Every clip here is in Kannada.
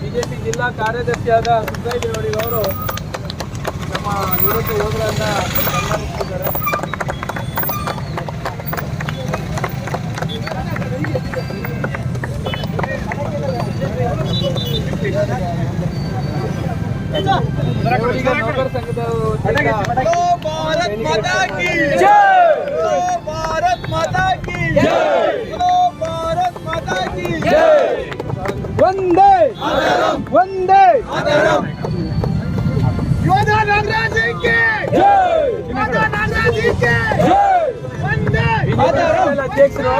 ಬಿಜೆಪಿ ಜಿಲ್ಲಾ ಕಾರ್ಯದರ್ಶಿಯಾದ ಸುಬ್ಬಯ್ಯ ದೇವರಿಗವರು ನಮ್ಮ ನಿವೃತ್ತ ಯೋಧರನ್ನ ಸನ್ಮಾನಿಸಿದ್ದಾರೆ. माता की जय! भारत माता की भारत माता की ಒಂದೇ ಒಂದೇ योधा नागराज सिंह के योधा नागराज सिंह के वंदे ಮಂಡಲ ಅಧ್ಯಕ್ಷರು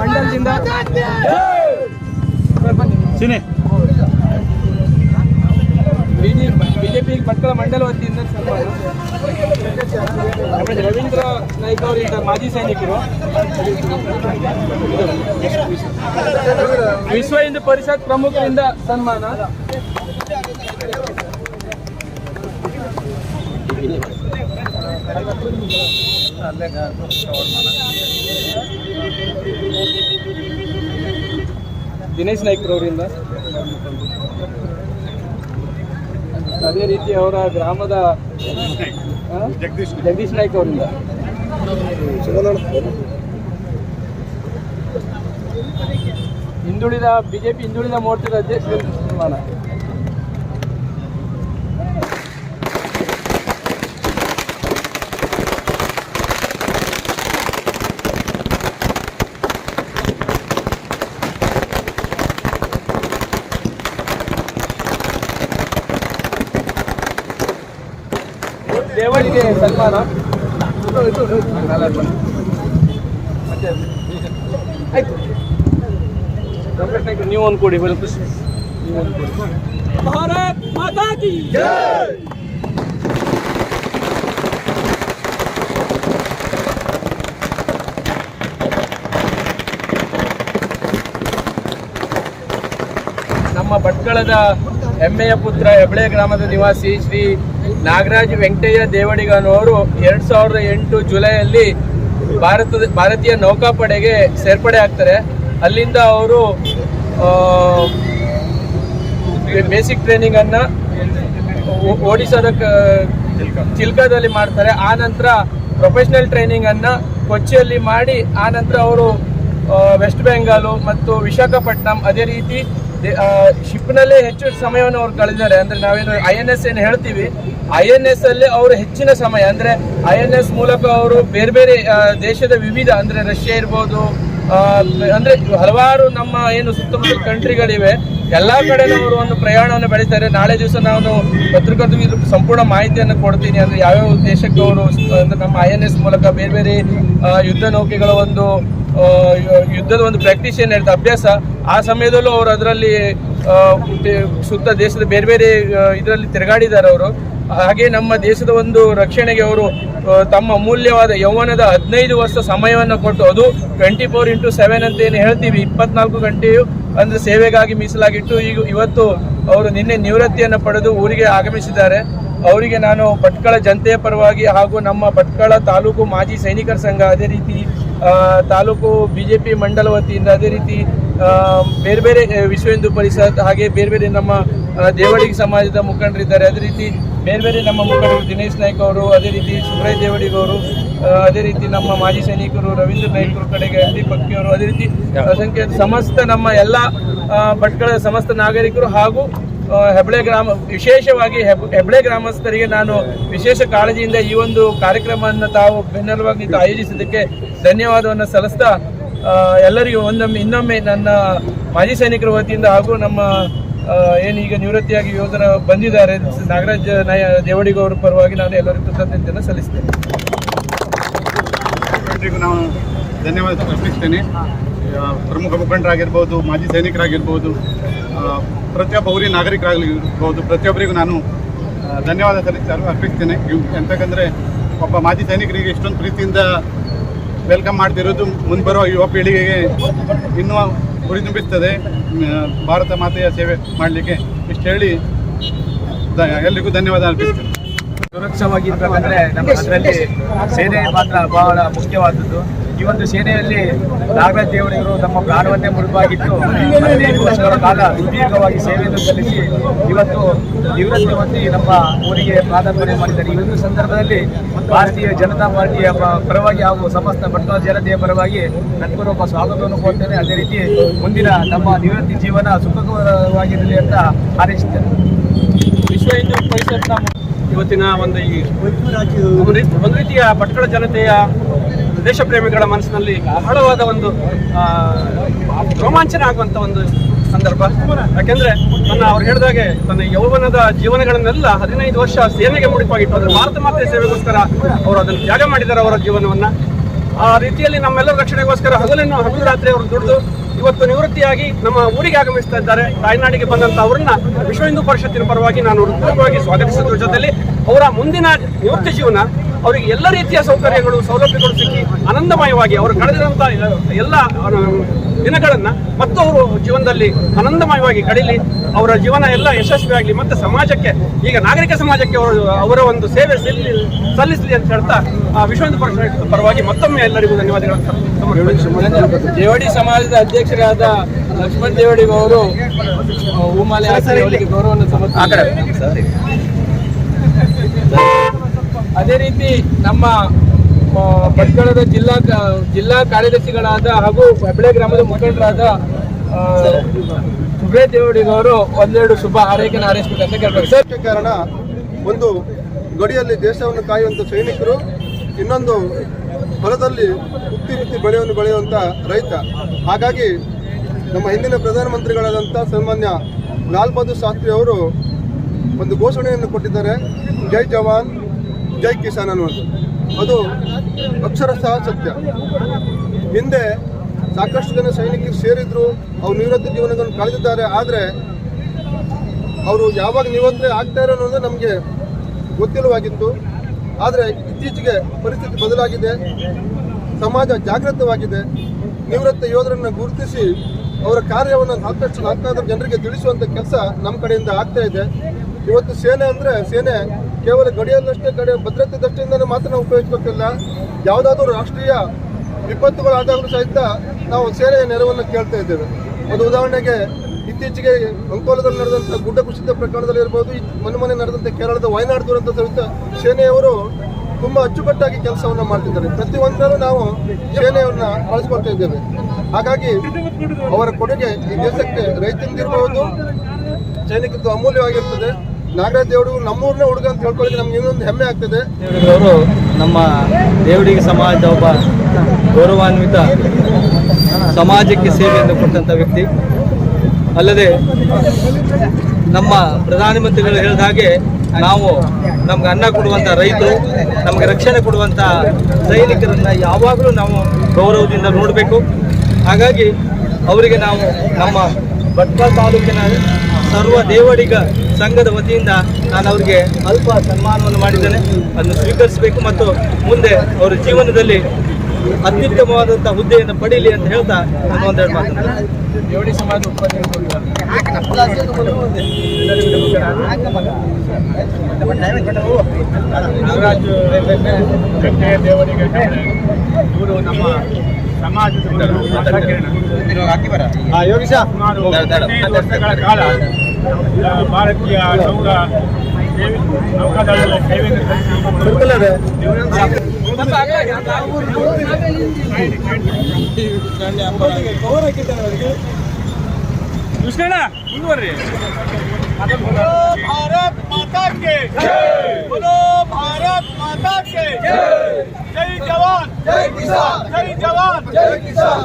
ಮಂಡಲದಿಂದ ಬಿಜೆಪಿ ಭಟ್ಕಳ ಮಂಡಲ ವತಿಯಿಂದ ಸನ್ಮಾನ ಆಮೇಲೆ ರವೀಂದ್ರ ನಾಯ್ಕ ಅವರಿಂದ ಮಾಜಿ ಸೈನಿಕರು. ವಿಶ್ವ ಹಿಂದೂ ಪರಿಷತ್ ಪ್ರಮುಖರಿಂದ ಸನ್ಮಾನ. ದಿನೇಶ್ ನಾಯ್ಕರವರಿಂದ ಅದೇ ರೀತಿ ಅವರ ಗ್ರಾಮದ ಆ? ಜಗದೀಶ್ ನಾಯ್ಕ ಅವರಿಂದ. ಹಿಂದುಳಿದ ಬಿಜೆಪಿ ಹಿಂದುಳಿದ ಮೋರ್ಚಾದ ಅಧ್ಯಕ್ಷ ಸನ್ಮಾನ ದೇವರಿಗೆ ಸನ್ಮಾನ. ಮತ್ತೆ ಆಯ್ತು. ನೀವು ಒಂದು ಕೊಡಿ ಬರೀ ನೀವು ಒಂದು ಕೊಡಿ. ಭಾರತ್ ಮಾತಾ ಕಿ ನಮ್ಮ ಭಟ್ಕಳದ ಹೆಮ್ಮೆಯ ಪುತ್ರ ಹೆಬ್ಳೆ ಗ್ರಾಮದ ನಿವಾಸಿ ಶ್ರೀ ನಾಗರಾಜ್ ವೆಂಕಟಯ್ಯ ದೇವಡಿಗನವರು ಎರಡ್ ಸಾವಿರದ ಎಂಟು ಜುಲೈಯಲ್ಲಿ ಭಾರತದ ಭಾರತೀಯ ನೌಕಾಪಡೆಗೆ ಸೇರ್ಪಡೆ ಆಗ್ತಾರೆ. ಅಲ್ಲಿಂದ ಅವರು ಬೇಸಿಕ್ ಟ್ರೈನಿಂಗ್ ಅನ್ನ ಒ- ಒಡಿಶಾದ ಚಿಲ್ಕಾದಲ್ಲಿ ಮಾಡ್ತಾರೆ. ಆ ನಂತರ ಪ್ರೊಫೆಷನಲ್ ಟ್ರೈನಿಂಗ್ ಅನ್ನ ಕೊಚ್ಚಿಯಲ್ಲಿ ಮಾಡಿ, ಆ ನಂತರ ಅವರು ವೆಸ್ಟ್ ಬೆಂಗಾಲು ಮತ್ತು ವಿಶಾಖಪಟ್ಟಣಂ ಅದೇ ರೀತಿ ಶಿಪ್ನಲ್ಲೇ ಹೆಚ್ಚು ಸಮಯವನ್ನು ಅವ್ರು ಕಳೆದಿದ್ದಾರೆ. ಅಂದ್ರೆ ನಾವೇನು ಐ ಎನ್ ಎಸ್ ಏನು ಹೇಳ್ತೀವಿ? ಐ ಎನ್ ಎಸ್ ಅಲ್ಲಿ ಅವರು ಹೆಚ್ಚಿನ ಸಮಯ. ಅಂದ್ರೆ ಐ ಎನ್ ಎಸ್ ಮೂಲಕ ಅವರು ಬೇರೆ ಬೇರೆ ದೇಶದ ವಿವಿಧ, ಅಂದ್ರೆ ರಷ್ಯಾ ಇರ್ಬೋದು ಅಂದ್ರೆ ಹಲವಾರು ನಮ್ಮ ಏನು ಸುತ್ತಮುತ್ತ ಕಂಟ್ರಿಗಳಿವೆ, ಎಲ್ಲಾ ಕಡೆ ಅವರು ಒಂದು ಪ್ರಯಾಣವನ್ನು ಬೆಳೀತಾರೆ. ನಾಳೆ ದಿವಸ ನಾನು ಪತ್ರಕರ್ತರಿಗೆ ಸಂಪೂರ್ಣ ಮಾಹಿತಿಯನ್ನು ಕೊಡ್ತೀನಿ. ಅಂದ್ರೆ ಯಾವ್ಯಾವ ದೇಶಕ್ಕೆ ಅವರು ಅಂದ್ರೆ ನಮ್ಮ ಐ ಎನ್ ಎಸ್ ಮೂಲಕ ಬೇರೆ ಬೇರೆ ಯುದ್ಧ ನೌಕೆಗಳ ಒಂದು ಯುದ್ಧದ ಒಂದು ಪ್ರಾಕ್ಟೀಸ್ ಏನ್ ಹೇಳ್ತಾರೆ ಅಭ್ಯಾಸ, ಆ ಸಮಯದಲ್ಲೂ ಅವರು ಅದರಲ್ಲಿ ಸುತ್ತ ದೇಶದ ಬೇರೆ ಬೇರೆ ಇದರಲ್ಲಿ ತಿರುಗಾಡಿದ್ದಾರೆ ಅವರು. ಹಾಗೆ ನಮ್ಮ ದೇಶದ ಒಂದು ರಕ್ಷಣೆಗೆ ಅವರು ತಮ್ಮ ಅಮೂಲ್ಯವಾದ ಯೌವನದ ಹದಿನೈದು ವರ್ಷ ಸಮಯವನ್ನು ಕೊಟ್ಟು ಅದು ಟ್ವೆಂಟಿ ಫೋರ್ ಇಂಟು ಸೆವೆನ್ ಅಂತ ಏನು ಹೇಳ್ತೀವಿ, ಇಪ್ಪತ್ನಾಲ್ಕು ಗಂಟೆಯು ಅಂದರೆ ಸೇವೆಗಾಗಿ ಮೀಸಲಾಗಿಟ್ಟು ಈಗ ಇವತ್ತು ಅವರು ನಿನ್ನೆ ನಿವೃತ್ತಿಯನ್ನು ಪಡೆದು ಊರಿಗೆ ಆಗಮಿಸಿದ್ದಾರೆ. ಅವರಿಗೆ ನಾನು ಭಟ್ಕಳ ಜನತೆಯ ಪರವಾಗಿ ಹಾಗೂ ನಮ್ಮ ಭಟ್ಕಳ ತಾಲೂಕು ಮಾಜಿ ಸೈನಿಕರ ಸಂಘ, ಅದೇ ರೀತಿ ತಾಲೂಕು ಬಿ ಜೆ ಪಿ ಮಂಡಲ ವತಿಯಿಂದ ಅದೇ ರೀತಿ ಬೇರೆ ಬೇರೆ ವಿಶ್ವ ಹಿಂದೂ ಪರಿಷತ್ ಹಾಗೆ ಬೇರೆ ಬೇರೆ ನಮ್ಮ ದೇವಳಿಗೆ ಸಮಾಜದ ಮುಖಂಡರಿದ್ದಾರೆ. ಅದೇ ರೀತಿ ಬೇರೆ ಬೇರೆ ನಮ್ಮ ಮುಖಂಡರು ದಿನೇಶ್ ನಾಯ್ಕ ಅವರು ಅದೇ ರೀತಿ ಸುಬ್ರಾಯ್ ದೇವಡಿಗವರು ಅದೇ ರೀತಿ ನಮ್ಮ ಮಾಜಿ ಸೈನಿಕರು ರವೀಂದ್ರ ನಾಯ್ಕರು ಕಡೆಗೆ ಎಂ ಡಿ ಪಕ್ಕಿಯವರು ಅದೇ ರೀತಿ ಅಸಂಖ್ಯಾತ ಸಮಸ್ತ ನಮ್ಮ ಎಲ್ಲ ಭಟ್ಕಳ ಸಮಸ್ತ ನಾಗರಿಕರು ಹಾಗೂ ಹೆಬ್ಳೆ ಗ್ರಾಮ ವಿಶೇಷವಾಗಿ ಹೆಬ್- ಹೆಬ್ಳೆ ಗ್ರಾಮಸ್ಥರಿಗೆ ನಾನು ವಿಶೇಷ ಕಾಳಜಿಯಿಂದ ಈ ಒಂದು ಕಾರ್ಯಕ್ರಮವನ್ನು ತಾವು ಬೆನ್ನೆಲುವಾಗಿ ನಿಂತು ಆಯೋಜಿಸಿದ್ದಕ್ಕೆ ಧನ್ಯವಾದವನ್ನು ಸಲ್ಲಿಸ್ತಾ ಎಲ್ಲರಿಗೂ ಒಂದೊಮ್ಮೆ ಇನ್ನೊಮ್ಮೆ ನನ್ನ ಮಾಜಿ ಸೈನಿಕರ ವತಿಯಿಂದ ಹಾಗೂ ನಮ್ಮ ಏನು ಈಗ ನಿವೃತ್ತಿಯಾಗಿ ಯೋಧರ ಬಂದಿದ್ದಾರೆ. ನಾಗರಾಜ್ ನಾಯ ದೇವಡಿಗೌರ ಪರವಾಗಿ ನಾನು ಎಲ್ಲರಿಗೂ ಕೃತಜ್ಞತೆಯನ್ನು ಸಲ್ಲಿಸ್ತೇನೆ. ನಾವು ಧನ್ಯವಾದ ಅರ್ಪಿಸ್ತೇನೆ. ಪ್ರಮುಖ ಮುಖಂಡರಾಗಿರ್ಬೋದು, ಮಾಜಿ ಸೈನಿಕರಾಗಿರ್ಬೋದು ಪ್ರತಿಯೊಬ್ಬ ಊರಿನ ನಾಗರಿಕರಾಗಿರ್ಬೋದು, ಪ್ರತಿಯೊಬ್ಬರಿಗೂ ನಾನು ಧನ್ಯವಾದ ಸಲ್ಲಿಸಿ ಅರ್ಪಿಸ್ತೇನೆ. ಎಂತಕ್ಕಂದರೆ ಒಬ್ಬ ಮಾಜಿ ಸೈನಿಕರಿಗೆ ಇಷ್ಟೊಂದು ಪ್ರೀತಿಯಿಂದ ವೆಲ್ಕಮ್ ಮಾಡ್ತಿರೋದು, ಮುಂದೆ ಬರೋ ಯುವ ಪೀಳಿಗೆಗೆ ಇನ್ನೂ ಹುರಿದುಂಬಿಸ್ತದೆ ಭಾರತ ಮಾತೆಯ ಸೇವೆ ಮಾಡಲಿಕ್ಕೆ ಇಷ್ಟು ಹೇಳಿ ಎಲ್ರಿಗೂ ಧನ್ಯವಾದ ಸುರಕ್ಷವಾಗಿ ಇರ್ಬೇಕಂದ್ರೆ ನಮ್ಮ ಅದರಲ್ಲಿ ಸೇನೆ ಮಾತ್ರ ಬಹಳ ಮುಖ್ಯವಾದದ್ದು. ಈ ಒಂದು ಸೇನೆಯಲ್ಲಿ ನಾಗರಾಜ್ ದೇವರಿವರು ತಮ್ಮ ಪ್ರಾಣವನ್ನೇ ಮುಳುಗಾಗಿತ್ತು ಹದಿನೈದು ವರ್ಷಗಳ ಕಾಲ ಸುದೀರ್ಘವಾಗಿ ಸೇವೆಯನ್ನು ಸಲ್ಲಿಸಿ ಇವತ್ತು ನಿವೃತ್ತಿ ಹೊಂದಿ ನಮ್ಮ ಊರಿಗೆ ಪಾದಾರ್ಪಣೆ ಮಾಡಿದ್ದಾರೆ. ಈ ಒಂದು ಸಂದರ್ಭದಲ್ಲಿ ಭಾರತೀಯ ಜನತಾ ಪಾರ್ಟಿಯ ಪ- ಪರವಾಗಿ ಹಾಗೂ ಸಮಸ್ತ ಭಟ್ಟ ಜನತೆಯ ಪರವಾಗಿ ನಟ್ಪೂರ್ವಕ ಸ್ವಾಗತವನ್ನು ಕೋರ್ತೇನೆ. ಅದೇ ರೀತಿ ಮುಂದಿನ ನಮ್ಮ ನಿವೃತ್ತಿ ಜೀವನ ಸುಖಕರವಾಗಿರಲಿ ಅಂತ ಹಾರೈಸುತ್ತೇನೆ. ವಿಶ್ವ ಹಿಂದೂ ಪರಿಷತ್ನ ಇವತ್ತಿನ ಒಂದು ಈ ಒಂದು ರೀತಿಯ ಭಟ್ಕಳ ಜನತೆಯ ದೇಶ ಪ್ರೇಮಿಗಳ ಮನಸ್ಸಿನಲ್ಲಿ ಬಹಳವಾದ ಒಂದು ರೋಮಾಂಚನ ಆಗುವಂಥ ಒಂದು ಸಂದರ್ಭ. ಯಾಕೆಂದ್ರೆ ನನ್ನ ಅವ್ರು ಹೇಳಿದಾಗೆ ತನ್ನ ಯೌವನದ ಜೀವನಗಳನ್ನೆಲ್ಲ ಹದಿನೈದು ವರ್ಷ ಸೇನೆಗೆ ಮುಡಿಪಾಗಿಟ್ಟು ಭಾರತ ಮಾತೆ ಸೇವೆಗೋಸ್ಕರ ಅವರು ಅದನ್ನು ತ್ಯಾಗ ಮಾಡಿದ್ದಾರೆ ಅವರ ಜೀವನವನ್ನ. ಆ ರೀತಿಯಲ್ಲಿ ನಮ್ಮೆಲ್ಲರ ರಕ್ಷಣೆಗೋಸ್ಕರ ಹಗಲಿನ ಹಗಲು ರಾತ್ರಿ ಅವರು ದುಡಿದು, ಇವತ್ತು ನಿವೃತ್ತಿಯಾಗಿ ನಮ್ಮ ಊರಿಗೆ ಆಗಮಿಸ್ತಾ ಇದ್ದಾರೆ. ತಾಯ್ನಾಡಿಗೆ ಬಂದಂತ ಅವರನ್ನ ವಿಶ್ವ ಹಿಂದೂ ಪರಿಷತ್ತಿನ ಪರವಾಗಿ ನಾನು ಹೃತ್ಪೂರ್ವಕವಾಗಿ ಸ್ವಾಗತಿಸಿದ ಜೊತೆಯಲ್ಲಿ ಅವರ ಮುಂದಿನ ನಿವೃತ್ತಿ ಜೀವನ, ಅವರಿಗೆ ಎಲ್ಲ ರೀತಿಯ ಸೌಕರ್ಯಗಳು, ಸೌಲಭ್ಯಗಳು ಸಿಕ್ಕಿ ಆನಂದಮಯವಾಗಿ ಅವರು ಕಳೆದಿರುವಂತ ಎಲ್ಲ ದಿನಗಳನ್ನ ಮತ್ತು ಅವರು ಜೀವನದಲ್ಲಿ ಆನಂದಮಯವಾಗಿ ಕಳೀಲಿ. ಅವರ ಜೀವನ ಎಲ್ಲ ಯಶಸ್ವಿಯಾಗಲಿ ಮತ್ತು ಸಮಾಜಕ್ಕೆ ಈಗ ನಾಗರಿಕ ಸಮಾಜಕ್ಕೆ ಅವರು ಅವರ ಒಂದು ಸೇವೆ ಸಲ್ಲಿ ಸಲ್ಲಿಸಲಿ ಅಂತ ಹೇಳ್ತಾ ಆ, ವಿಶ್ವ ಪರಿಷತ್ ಪರವಾಗಿ ಮತ್ತೊಮ್ಮೆ ಎಲ್ಲರಿಗೂ ಧನ್ಯವಾದಗಳು. ದೇವಡಿ ಸಮಾಜದ ಅಧ್ಯಕ್ಷರಾದ ಲಕ್ಷ್ಮಣ್ ದೇವಡಿ ಅವರು ಹೂಮಾಲೆ ಅವರಿಗೆ ಗೌರವವನ್ನು ಅದೇ ರೀತಿ ನಮ್ಮ ಆ, ಭಟ್ಕಳದ ಜಿಲ್ಲಾ ಜಿಲ್ಲಾ ಕಾರ್ಯದರ್ಶಿಗಳಾದ ಹಾಗೂ ಹೆಬ್ಳೆ ಗ್ರಾಮದ ಮುಖಂಡರಾದ ಸುಬ್ರೇ ದೇವಡಿಗವರು ಒಂದೆರಡು ಶುಭ ಹಾರೈಕೆ ಹಾರೈಸಬೇಕಂತ ಕಾರಣ ಒಂದು ಗಡಿಯಲ್ಲಿ ದೇಶವನ್ನು ಕಾಯುವಂಥ ಸೈನಿಕರು ಇನ್ನೊಂದು ಹೊಲದಲ್ಲಿ ಉತ್ತಿ ಬಿತ್ತಿ ಬೆಳೆಯನ್ನು ಬೆಳೆಯುವಂಥ ರೈತ. ಹಾಗಾಗಿ ನಮ್ಮ ಹಿಂದಿನ ಪ್ರಧಾನಮಂತ್ರಿಗಳಾದಂಥ ಸನ್ಮಾನ್ಯ ಲಾಲ್ ಬಹದ್ದೂರ್ ಶಾಸ್ತ್ರಿ ಅವರು ಒಂದು ಘೋಷಣೆಯನ್ನು ಕೊಟ್ಟಿದ್ದಾರೆ ಜೈ ಜವಾನ್ ಜೈ ಕಿಸಾನ್ ಅನ್ನುವುದು ಅದು ಅಕ್ಷರಶಃ ಸತ್ಯ. ಹಿಂದೆ ಸಾಕಷ್ಟು ಜನ ಸೈನಿಕರು ಸೇರಿದ್ರು, ಅವ್ರು ನಿವೃತ್ತಿ ಜೀವನಗಳನ್ನು ಕಳೆದಿದ್ದಾರೆ. ಆದರೆ ಅವರು ಯಾವಾಗ ನಿವೃತ್ತಿ ಆಗ್ತಾ ಇರೋ ಅನ್ನೋದು ನಮಗೆ ಗೊತ್ತಿಲ್ಲವಾಗಿತ್ತು. ಆದರೆ ಇತ್ತೀಚೆಗೆ ಪರಿಸ್ಥಿತಿ ಬದಲಾಗಿದೆ. ಸಮಾಜ ಜಾಗೃತವಾಗಿದೆ. ನಿವೃತ್ತ ಯೋಧರನ್ನು ಗುರುತಿಸಿ ಅವರ ಕಾರ್ಯವನ್ನು ಸಾಕಷ್ಟು ನಾಲ್ಕಾರು ಜನರಿಗೆ ತಿಳಿಸುವಂಥ ಕೆಲಸ ನಮ್ಮ ಕಡೆಯಿಂದ ಆಗ್ತಾ ಇದೆ. ಇವತ್ತು ಸೇನೆ ಅಂದರೆ ಸೇನೆ ಕೇವಲ ಗಡಿಯಲ್ಲಷ್ಟೇ ಗಡಿ ಭದ್ರತೆ ದೃಷ್ಟಿಯಿಂದ ಮಾತ್ರ ನಾವು ಉಪಯೋಗಿಸಬೇಕಿಲ್ಲ. ಯಾವುದಾದ್ರೂ ರಾಷ್ಟ್ರೀಯ ವಿಪತ್ತುಗಳಾದಾಗಲೂ ಸಹಿತ ನಾವು ಸೇನೆಯ ನೆರವನ್ನು ಕೇಳ್ತಾ ಇದ್ದೇವೆ. ಒಂದು ಉದಾಹರಣೆಗೆ ಇತ್ತೀಚೆಗೆ ಅಂಕೋಲದಲ್ಲಿ ನಡೆದಂಥ ಗುಡ್ಡ ಕುಸಿತ ಪ್ರಕರಣದಲ್ಲಿ ಇರ್ಬೋದು ಮೊನ್ನೆ ಮೊನ್ನೆ ನಡೆದಂಥ ಕೇರಳದ ವಯನಾಡ್ ದುರಂತ ಸಹಿತ ಸೇನೆಯವರು ತುಂಬಾ ಅಚ್ಚುಕಟ್ಟಾಗಿ ಕೆಲಸವನ್ನ ಮಾಡ್ತಿದ್ದಾರೆ. ಪ್ರತಿಯೊಂದರಲ್ಲೂ ನಾವು ಸೇನೆಯವ್ರನ್ನ ಬಳಸ್ಕೊಳ್ತಾ ಇದ್ದೇವೆ. ಹಾಗಾಗಿ ಅವರ ಕೊಡುಗೆ ಈ ದೇಶಕ್ಕೆ ರೈತಂದಿರಬಹುದು ಸೈನಿಕದ್ದು ಅಮೂಲ್ಯವಾಗಿರ್ತದೆ. ನಾಗರಾಜ್ ದೇವ್ರು ನಮ್ಮೂರನ್ನ ಹುಡುಗ ಅಂತ ಹೇಳ್ಕೊಳ್ಳಿಕ್ಕೆ ನಮ್ಗೆ ಇನ್ನೊಂದು ಹೆಮ್ಮೆ ಆಗ್ತದೆ. ಅವರು ನಮ್ಮ ದೇವಡಿಗೆ ಸಮಾಜದ ಒಬ್ಬ ಗೌರವಾನ್ವಿತ ಸಮಾಜಕ್ಕೆ ಸೇವೆಯನ್ನು ಕೊಟ್ಟಂಥ ವ್ಯಕ್ತಿ. ಅಲ್ಲದೆ ನಮ್ಮ ಪ್ರಧಾನಮಂತ್ರಿಗಳು ಹೇಳಿದ ಹಾಗೆ ನಾವು ನಮ್ಗೆ ಅನ್ನ ಕೊಡುವಂಥ ರೈತರು, ನಮಗೆ ರಕ್ಷಣೆ ಕೊಡುವಂಥ ಸೈನಿಕರನ್ನು ಯಾವಾಗಲೂ ನಾವು ಗೌರವದಿಂದ ನೋಡಬೇಕು. ಹಾಗಾಗಿ ಅವರಿಗೆ ನಾವು ನಮ್ಮ ಭಟ್ಕಳ ತಾಲೂಕಿನ ಸರ್ವ ದೇವಡಿಗ ಸಂಘದ ವತಿಯಿಂದ ನಾನು ಅವರಿಗೆ ಅಲ್ಪ ಸನ್ಮಾನವನ್ನು ಮಾಡಿದ್ದೇನೆ. ಅದನ್ನು ಸ್ವೀಕರಿಸಬೇಕು ಮತ್ತು ಮುಂದೆ ಅವರ ಜೀವನದಲ್ಲಿ ಅತ್ಯುತ್ತಮವಾದಂಥ ಹುದ್ದೆಯನ್ನು ಪಡೀಲಿ ಅಂತ ಹೇಳ್ತಾ ನಾನು ಒಂದೆರಡು ಮಾತು ದೇವಡಿ ಸಮಾಜ ನಾಗರಾಜ್ ದೇವರಿಗೆ ಇವರು ನಮ್ಮ ಸಮಾಜದ ಸುಮಾರು ವರ್ಷಗಳ ಕಾಲ ಭಾರತೀಯ ನೌಕಾ ಸೇವೆ ನೌಕಾದಳದ ಸೇವೆಯನ್ನು ಕೃಷ್ಣಣ್ಣ ಮುಂದುವರ್ರಿ भारत माता के जय बोलो भारत माता के जय जय जवान जय किसान जय जवान जय किसान